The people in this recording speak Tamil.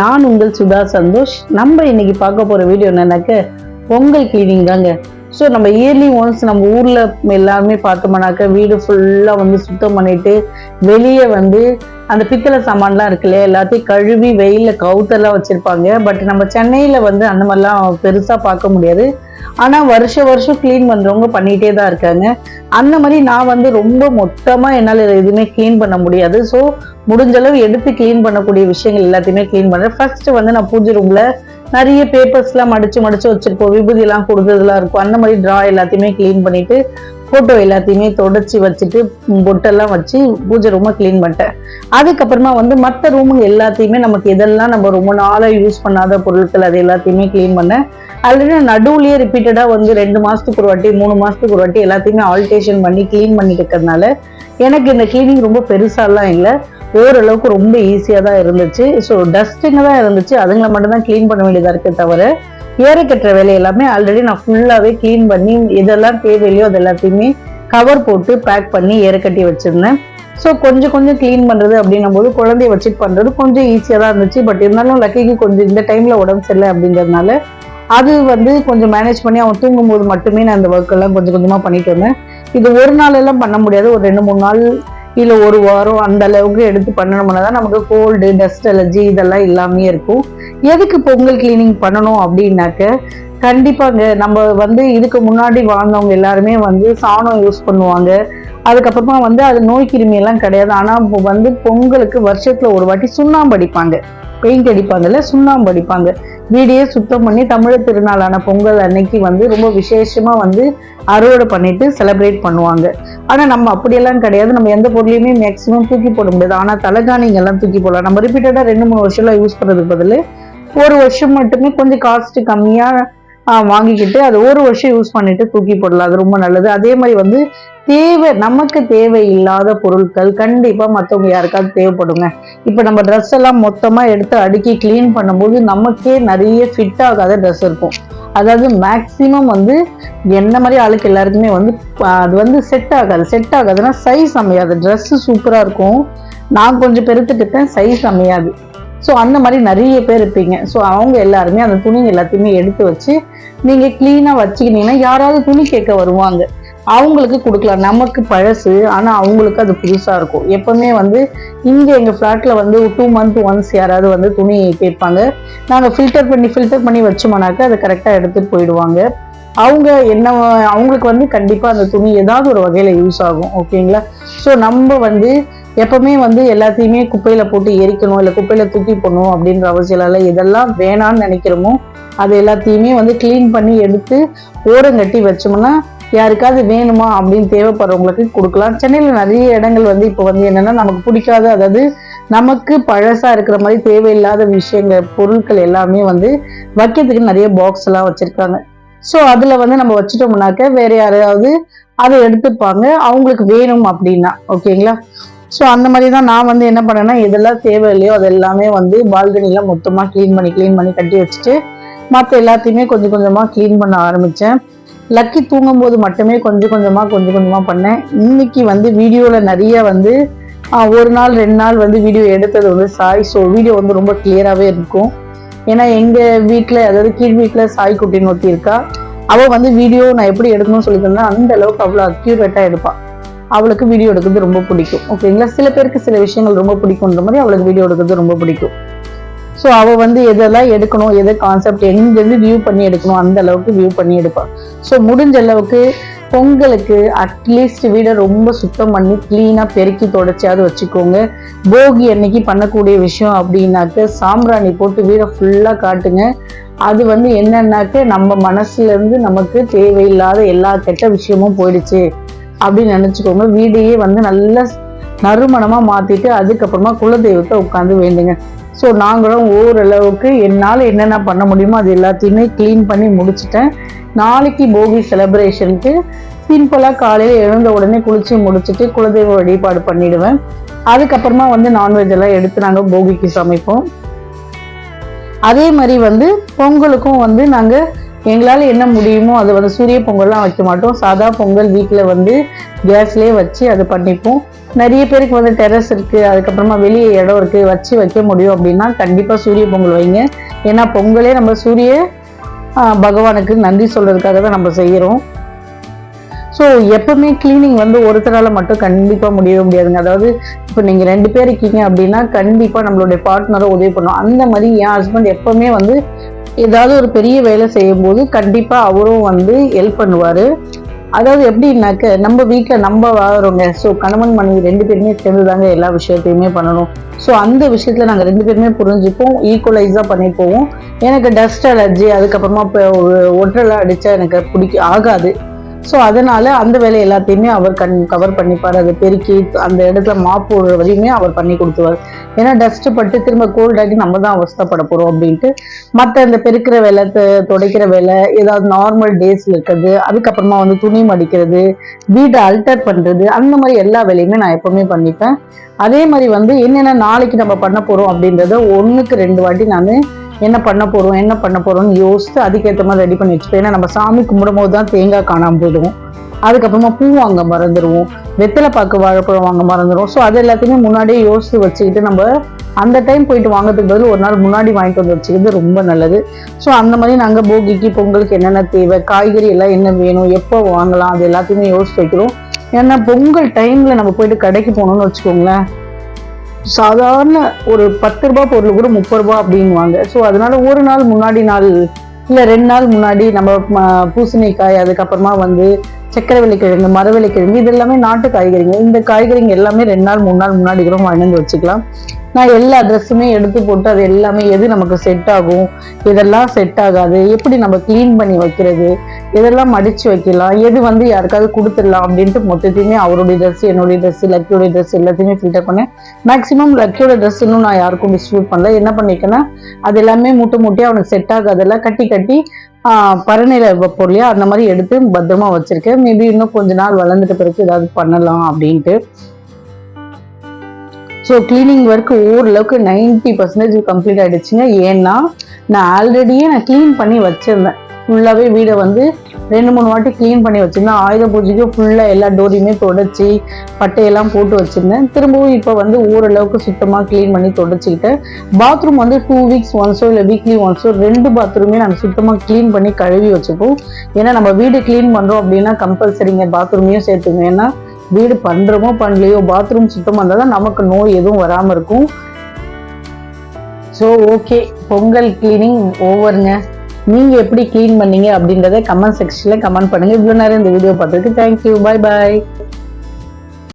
நான் உங்கள் சுதா சந்தோஷ். நம்ம இன்னைக்கு பார்க்க போற வீடியோ என்னன்னாக்க பொங்கல் கிளீனிங் தாங்க ஸோ நம்ம இயர்லி ஒன்ஸ் நம்ம ஊர்ல எல்லாருமே பார்த்தோம்னாக்க வீடு ஃபுல்லா வந்து சுத்தம் பண்ணிட்டு வெளியே வந்து அந்த பித்தளை சாமான்லாம் இருக்குல்ல எல்லாத்தையும் கழுவி வெயில்ல கவுத்தெல்லாம் வச்சிருப்பாங்க. பட் நம்ம சென்னையில வந்து அந்த மாதிரிலாம் பெருசா பார்க்க முடியாது. ஆனா வருஷ வருஷம் க்ளீன் பண்றவங்க பண்ணிகிட்டே தான் இருக்காங்க. அந்த மாதிரி நான் வந்து ரொம்ப மொத்தமா என்னால் எதுவுமே க்ளீன் பண்ண முடியாது. ஸோ முடிஞ்ச அளவு எடுத்து க்ளீன் பண்ணக்கூடிய விஷயங்கள் எல்லாத்தையுமே க்ளீன் பண்றேன். ஃபர்ஸ்ட் வந்து நான் பூஜை ரூம்ல நிறைய பேப்பர்ஸ்லாம் மடித்து மடிச்சு வச்சிருப்போம். விபூதி எல்லாம் கொடுத்ததுலாம் இருக்கும். அந்த மாதிரி ட்ரா எல்லாத்தையுமே க்ளீன் பண்ணிட்டு ஃபோட்டோ எல்லாத்தையுமே தொடச்சி வச்சுட்டு பொட்டெல்லாம் வச்சு பூஜை ரூமை க்ளீன் பண்ணிட்டேன். அதுக்கப்புறமா வந்து மற்ற ரூமுங்க எல்லாத்தையுமே நமக்கு எதெல்லாம் நம்ம ரொம்ப நாளாக யூஸ் பண்ணாத பொருட்கள் அது எல்லாத்தையுமே க்ளீன் பண்ணேன். ஆல்ரெடி நடுவுலயே ரிப்பீட்டடாக வந்து ரெண்டு மாதத்துக்கு ஒரு வாட்டி மூணு மாதத்துக்கு ஒரு வாட்டி எல்லாத்தையுமே ஆல்டேஷன் பண்ணி க்ளீன் பண்ணிட்டு இருக்கிறதுனால எனக்கு இந்த க்ளீனிங் ரொம்ப பெருசாலாம் இல்லை. ஓரளவுக்கு ரொம்ப ஈஸியாக தான் இருந்துச்சு. ஸோ டஸ்ட்டுங்க தான் இருந்துச்சு. அதுங்களை மட்டும் தான் க்ளீன் பண்ண வேண்டியதாக இருக்கே தவிர ஏற கட்டுற வேலை எல்லாமே ஆல்ரெடி நான் ஃபுல்லாகவே க்ளீன் பண்ணி எதெல்லாம் தேவையில்லையோ அது எல்லாத்தையுமே கவர் போட்டு பேக் பண்ணி ஏற கட்டி வச்சுருந்தேன். ஸோ கொஞ்சம் கொஞ்சம் க்ளீன் பண்ணுறது அப்படின்னும் போது குழந்தைய வச்சுட்டு பண்ணுறது கொஞ்சம் ஈஸியாக தான் இருந்துச்சு. பட் இருந்தாலும் லக்கிக்கு கொஞ்சம் இந்த டைமில் உடம்பு சரியில்லை அப்படிங்கிறதுனால அது வந்து கொஞ்சம் மேனேஜ் பண்ணி அவன் தூங்கும்போது மட்டுமே நான் அந்த ஒர்க்கெல்லாம் கொஞ்சம் கொஞ்சமாக பண்ணிட்டு வந்தேன் இது ஒரு நாள் எல்லாம் பண்ண முடியாது. ஒரு ரெண்டு மூணு நாள் இல்லை ஒரு வாரம் அந்த அளவுக்கு எடுத்து பண்ணணும்னா தான் நமக்கு கோல்டு டஸ்ட் அலர்ஜி இதெல்லாம் இல்லாமே இருக்கும். எதுக்கு பொங்கல் கிளீனிங் பண்ணணும் அப்படின்னாக்க கண்டிப்பாங்க நம்ம வந்து இதுக்கு முன்னாடி வாழ்ந்தவங்க எல்லாருமே வந்து சாணம் யூஸ் பண்ணுவாங்க. அதுக்கப்புறமா வந்து அது நோய் கிருமி எல்லாம் கிடையாது. ஆனால் இப்போ வந்து பொங்கலுக்கு வருஷத்துல ஒரு வாட்டி சுண்ணாம்பு அடிப்பாங்க. பெயிண்ட் அடிப்பாங்கல்ல சுண்ணாம்பு அடிப்பாங்க. வீடையே சுத்தம் பண்ணி தமிழர் திருநாளான பொங்கல் அன்னைக்கு வந்து ரொம்ப விசேஷமாக வந்து அறுவடை பண்ணிட்டு செலிப்ரேட் பண்ணுவாங்க. ஆனால் நம்ம அப்படியெல்லாம் கிடையாது. நம்ம எந்த பொருளையுமே மேக்ஸிமம் தூக்கி போட முடியாது. ஆனால் தலைகாணிங்கெல்லாம் தூக்கி போடலாம். நம்ம ரிப்பீட்டடாக ரெண்டு மூணு வருஷம்லாம் யூஸ் பண்ணுறதுக்கு பதில் ஒரு வருஷம் மட்டுமே கொஞ்சம் காஸ்ட் கம்மியாக வாங்கிக்கிட்டு அது ஒரு வருஷம் யூஸ் பண்ணிட்டு தூக்கி போடலாம். அது ரொம்ப நல்லது. அதே மாதிரி வந்து தேவை நமக்கு தேவையில்லாத பொருட்கள் கண்டிப்பாக மற்றவங்க யாருக்காவது தேவைப்படுங்க. இப்போ நம்ம ட்ரெஸ் எல்லாம் மொத்தமாக எடுத்து அடுக்கி க்ளீன் பண்ணும்போது நமக்கே நிறைய ஃபிட் ஆகாத ட்ரெஸ் இருக்கும். அதாவது மேக்ஸிமம் வந்து என்ன மாதிரி ஆளுக்கு எல்லாருக்குமே வந்து அது வந்து செட் ஆகாது. செட் ஆகாதுன்னா சைஸ் அமையாது. ட்ரெஸ்ஸு சூப்பராக இருக்கும். நான் கொஞ்சம் பெருத்துக்கிட்டேன் சைஸ் அமையாது. ஸோ அந்த மாதிரி நிறைய பேர் இருப்பீங்க. ஸோ அவங்க எல்லாருமே அந்த துணி எல்லாத்தையுமே எடுத்து வச்சு நீங்கள் க்ளீனாக வச்சுக்கிட்டீங்கன்னா யாராவது துணி கேட்க வருவாங்க. அவங்களுக்கு கொடுக்கலாம். நமக்கு பழசு ஆனால் அவங்களுக்கு அது புதுசாக இருக்கும். எப்பவுமே வந்து இங்கே எங்கள் ஃப்ளாட்டில் வந்து டூ மந்த் ஒன்ஸ் யாராவது வந்து துணி கேட்பாங்க. நாங்கள் ஃபில்டர் பண்ணி ஃபில்டர் பண்ணி வச்சோம்னாக்கா அதை கரெக்டாக எடுத்துகிட்டு போயிடுவாங்க. அவங்க என்ன அவங்களுக்கு வந்து கண்டிப்பாக அந்த துணி ஏதாவது ஒரு வகையில் யூஸ் ஆகும். ஓகேங்களா ஸோ நம்ம வந்து எப்பவுமே வந்து எல்லாத்தையுமே குப்பையில போட்டு எரிக்கணும் இல்லை குப்பையில தூக்கி போடணும் அப்படின்ற அவசியம் இல்லை. இதெல்லாம் வேணாம்னு நினைக்கிறோமோ அது எல்லாத்தையுமே வந்து க்ளீன் பண்ணி எடுத்து ஓரங்கட்டி வச்சோம்னா யாருக்காவது வேணுமா அப்படின்னு தேவைப்படுறவங்களுக்கு கொடுக்கலாம். சென்னையில் நிறைய இடங்கள் வந்து இப்போ வந்து என்னன்னா நமக்கு பிடிக்காத அதாவது நமக்கு பழசா இருக்கிற மாதிரி தேவையில்லாத விஷயங்கள் பொருட்கள் எல்லாமே வந்து வைக்கிறதுக்கு நிறைய பாக்ஸ் எல்லாம் வச்சிருக்காங்க. ஸோ அதில் வந்து நம்ம வச்சுட்டோம்னாக்க வேற யாராவது அதை எடுத்துப்பாங்க. அவங்களுக்கு வேணும் அப்படின்னா ஓகேங்களா ஸோ அந்த மாதிரி தான் நான் வந்து என்ன பண்ணேன்னா எதெல்லாம் தேவையில்லையோ அது எல்லாமே வந்து பால்கனியில் மொத்தமாக க்ளீன் பண்ணி க்ளீன் பண்ணி கட்டி வச்சுட்டு மற்ற எல்லாத்தையுமே கொஞ்சம் கொஞ்சமாக க்ளீன் பண்ண ஆரம்பித்தேன் லக்கி தூங்கும்போது மட்டுமே கொஞ்சம் கொஞ்சமாக கொஞ்சம் கொஞ்சமாக பண்ணேன். இன்னைக்கு வந்து வீடியோவில் நிறைய வந்து ஒரு நாள் ரெண்டு நாள் வந்து வீடியோ எடுத்தது வந்து சாய். ஸோ வீடியோ வந்து ரொம்ப கிளியராகவே இருக்கும். ஏன்னா எங்கள் வீட்டில் அதாவது கீழ் வீட்டில் சாய் குட்டின்னு ஒருத்தி இருக்கா. அவள் வந்து வீடியோ நான் எப்படி எடுக்கணும்னு சொல்லி தந்தா அந்த அளவுக்கு அவ்வளோ அக்யூரேட்டாக எடுப்பாள் அவளுக்கு வீடியோ எடுக்கிறது ரொம்ப பிடிக்கும். ஓகேங்களா சில பேருக்கு சில விஷயங்கள் ரொம்ப பிடிக்குன்ற மாதிரி அவளுக்கு வீடியோ எடுக்கிறது ரொம்ப பிடிக்கும். ஸோ அவள் வந்து எதெல்லாம் எடுக்கணும் எதை கான்செப்ட் எங்கேருந்து வியூ பண்ணி எடுக்கணும் அந்த அளவுக்கு வியூ பண்ணி எடுப்பாள் ஸோ முடிஞ்ச அளவுக்கு பொங்கலுக்கு அட்லீஸ்ட் வீடை ரொம்ப சுத்தம் பண்ணி க்ளீனாக பெருக்கி தொடச்சியாவது வச்சுக்கோங்க. போகி அன்னைக்கு பண்ணக்கூடிய விஷயம் அப்படின்னாக்க சாம்பிராணி போட்டு வீடை ஃபுல்லாக காட்டுங்க. அது வந்து என்னன்னாக்க நம்ம மனசுலேருந்து நமக்கு தேவையில்லாத எல்லா கெட்ட விஷயமும் போயிடுச்சு. அப்படின்னு நினச்சிக்கோங்க. வீடையே வந்து நல்ல நறுமணமாக மாற்றிட்டு அதுக்கப்புறமா குலதெய்வத்தை உட்காந்து வேண்டுங்க. ஸோ நாங்களும் ஓரளவுக்கு என்னால் என்னென்ன பண்ண முடியுமோ அது எல்லாத்தையுமே க்ளீன் பண்ணி முடிச்சிட்டேன். நாளைக்கு போகி செலிப்ரேஷனுக்கு சிம்பிளாக காலையில் எழுந்த உடனே குளிச்சு முடிச்சுட்டு குலதெய்வ வழிபாடு பண்ணிடுவேன். அதுக்கப்புறமா வந்து நான்வெஜ் எல்லாம் எடுத்து நாங்கள் போகிக்கு சமைப்போம். அதே மாதிரி வந்து பொங்கலுக்கும் வந்து நாங்கள் எங்களால் என்ன முடியுமோ அது வந்து சூரிய பொங்கல்லாம் வைக்க மாட்டோம். சாதா பொங்கல் வீட்டில் வந்து கேஸ்லேயே வச்சு அது பண்ணிப்போம். நிறைய பேருக்கு வந்து டெரஸ் இருக்குது அதுக்கப்புறமா வெளியே இடம் இருக்குது வச்சு வைக்க முடியும் அப்படின்னா கண்டிப்பாக சூரிய பொங்கல் வைங்க. ஏன்னா பொங்கலே நம்ம சூரிய ஆஹ், பகவானுக்கு நன்றி சொல்கிறதுக்காக தான் நம்ம செய்கிறோம் ஸோ எப்பவுமே கிளீனிங் வந்து ஒருத்தரால் மட்டும் கண்டிப்பாக முடியவே முடியாதுங்க. அதாவது இப்போ நீங்கள் ரெண்டு பேர் இருக்கீங்க அப்படின்னா கண்டிப்பாக நம்மளுடைய பார்ட்னரை உதவி பண்ணும். அந்த மாதிரி என் ஹஸ்பண்ட் எப்பவுமே வந்து ஏதாவது ஒரு பெரிய வேலை செய்யும்போது கண்டிப்பாக அவரும் வந்து ஹெல்ப் பண்ணுவார். அதாவது எப்படின்னாக்க நம்ம வீட்டில் நம்ம வாழறோங்க ஸோ கணவன் மனைவி ரெண்டு பேருமே சேர்ந்து தாங்க எல்லா விஷயத்தையுமே பண்ணணும். ஸோ அந்த விஷயத்தில் நாங்கள் ரெண்டு பேருமே புரிஞ்சுப்போம் ஈக்குவலைஸாக பண்ணிட்டு போவோம் எனக்கு டஸ்ட் அலர்ஜி அதுக்கப்புறமா இப்போ ஒரு ஒற்றலாம் அடித்தா எனக்கு பிடிக்க ஆகாது. ஸோ அதனால அந்த வேலை எல்லாத்தையுமே அவர் கண் கவர் பண்ணிப்பார். அதை பெருக்கி அந்த இடத்துல மாப்பு போடுற வரையுமே அவர் பண்ணி கொடுத்துவார் ஏன்னா டஸ்ட் பட்டு திரும்ப கோல்ட் ஆகி நம்ம தான் அவஸ்தைப்பட போகிறோம் அப்படின்ட்டு. மற்ற இந்த பெருக்கிற வேலை துடைக்கிற வேலை ஏதாவது நார்மல் டேஸ்ல இருக்கிறது அதுக்கப்புறமா வந்து துணி மடிக்கிறது வீட்டை அல்டர் பண்ணுறது அந்த மாதிரி எல்லா வேலையுமே நான் எப்பவுமே பண்ணிப்பேன். அதே மாதிரி வந்து என்னென்ன நாளைக்கு நம்ம பண்ண போகிறோம் அப்படின்றத ஒன்றுக்கு ரெண்டு வாட்டி நான் என்ன பண்ண போகிறோம் என்ன பண்ண போகிறோம்னு யோசித்து அதுக்கேற்ற மாதிரி ரெடி பண்ணி வச்சுப்போம். ஏன்னா நம்ம சாமி கும்பிடும் போது தான் தேங்காய் காணாமல் போயிடுவோம். அதுக்கப்புறமா பூ வாங்க மறந்துடுவோம். வெத்தலை பாக்கு வாழைப்பழம் வாங்க மறந்துடும் ஸோ அது எல்லாத்தையுமே முன்னாடியே யோசித்து வச்சுக்கிட்டு நம்ம அந்த டைம் போயிட்டு வாங்குறதுக்கு பதில் ஒரு நாள் முன்னாடி வாங்கிட்டு வந்து வச்சுக்கிறது ரொம்ப நல்லது. ஸோ அந்த மாதிரி நாங்கள் போகிக்கு பொங்கலுக்கு என்னென்ன தேவை காய்கறி எல்லாம் என்ன வேணும் எப்போ வாங்கலாம் அது எல்லாத்தையுமே யோசித்து வைக்கிறோம். ஏன்னா பொங்கல் டைமில் நம்ம போயிட்டு கடைக்கு போகணும்னு வச்சுக்கோங்களேன். சாதாரண ஒரு பத்து ரூபாய் பொருள் கூட முப்பது ரூபாய் அப்படின்வாங்க ஸோ அதனால ஒரு நாள் முன்னாடி நாள் இல்லை ரெண்டு நாள் முன்னாடி நம்ம பூசணிக்காய் அதுக்கப்புறமா வந்து சக்கரை கிழங்கு மரவள்ளி கிழங்கு இது எல்லாமே நாட்டு காய்கறிங்க. இந்த காய்கறிங்க எல்லாமே ரெண்டு நாள் மூணு நாள் முன்னாடி கூட வாங்கி வந்து வச்சுக்கலாம். நான் எல்லா ட்ரெஸ்ஸுமே எடுத்து போட்டு அது எல்லாமே எது நமக்கு செட் ஆகும் இதெல்லாம் செட் ஆகாது எப்படி நம்ம க்ளீன் பண்ணி வைக்கிறது இதெல்லாம் மடிச்சு வைக்கலாம். எது வந்து யாருக்காவது கொடுத்துடலாம் அப்படின்ட்டு மொத்தத்தையுமே அவருடைய ட்ரெஸ் என்னுடைய ட்ரெஸ் லக்கியோடைய ட்ரெஸ் எல்லாத்தையுமே ஃபில்டர் பண்ணேன் மேக்ஸிமம் லக்கியோட ட்ரெஸ் இன்னும் நான் யாருக்கும் டிஸ்ட்ரிபியூட் பண்ணல. என்ன பண்ணிருக்கேன்னா அது எல்லாமே மூட்டை மூட்டையாக அவனுக்கு செட் ஆகாதெல்லாம் கட்டி கட்டி ஆஹ், பரணில வைப்போம் இல்லையா அந்த மாதிரி எடுத்து பத்திரமா வச்சிருக்கேன். மேபி இன்னும் கொஞ்ச நாள் வளர்ந்துட்ட பிறகு ஏதாவது பண்ணலாம் அப்படின்ட்டு. ஸோ க்ளீனிங் ஒர்க் ஓரளவுக்கு நைன்ட்டி பர்சன்டேஜ் கம்ப்ளீட் ஆகிடுச்சுங்க ஏன்னா நான் ஆல்ரெடியே நான் க்ளீன் பண்ணி வச்சிருந்தேன். ஃபுல்லாகவே வீடை வந்து ரெண்டு மூணு வாட்டி க்ளீன் பண்ணி வச்சிருந்தேன். ஆயுத பூஜைக்கு ஃபுல்லாக எல்லா டோரையுமே தொடச்சி பட்டையெல்லாம் போட்டு வச்சிருந்தேன். திரும்பவும் இப்போ வந்து ஓரளவுக்கு சுத்தமாக க்ளீன் பண்ணி தொடச்சிக்கிட்டேன். பாத்ரூம் வந்து டூ வீக்ஸ் ஒன்ஸோ இல்லை வீக்லி ஒன்ஸோ ரெண்டு பாத்ரூமே நாங்கள் சுத்தமாக க்ளீன் பண்ணி கழுவி வச்சுப்போம். ஏன்னா நம்ம வீடு க்ளீன் பண்ணுறோம் அப்படின்னா கம்பல்சரிங்க பாத்ரூமையும் சேர்த்துங்க ஏன்னா வீடு பண்ணுறோமோ பண்ணலையோ பாத்ரூம் சுத்தமாக இருந்தால் தான் நமக்கு நோய் எதுவும் வராமல் இருக்கும். ஸோ ஓகே பொங்கல் கிளீனிங் ஓவருங்க நீங்கள் எப்படி க்ளீன் பண்ணீங்க அப்படின்றத கமெண்ட் செக்ஷனில் கமெண்ட் பண்ணுங்கள் இவ்வளோ நேரம் இந்த வீடியோ பார்த்துருக்கு தேங்க்யூ பை பாய்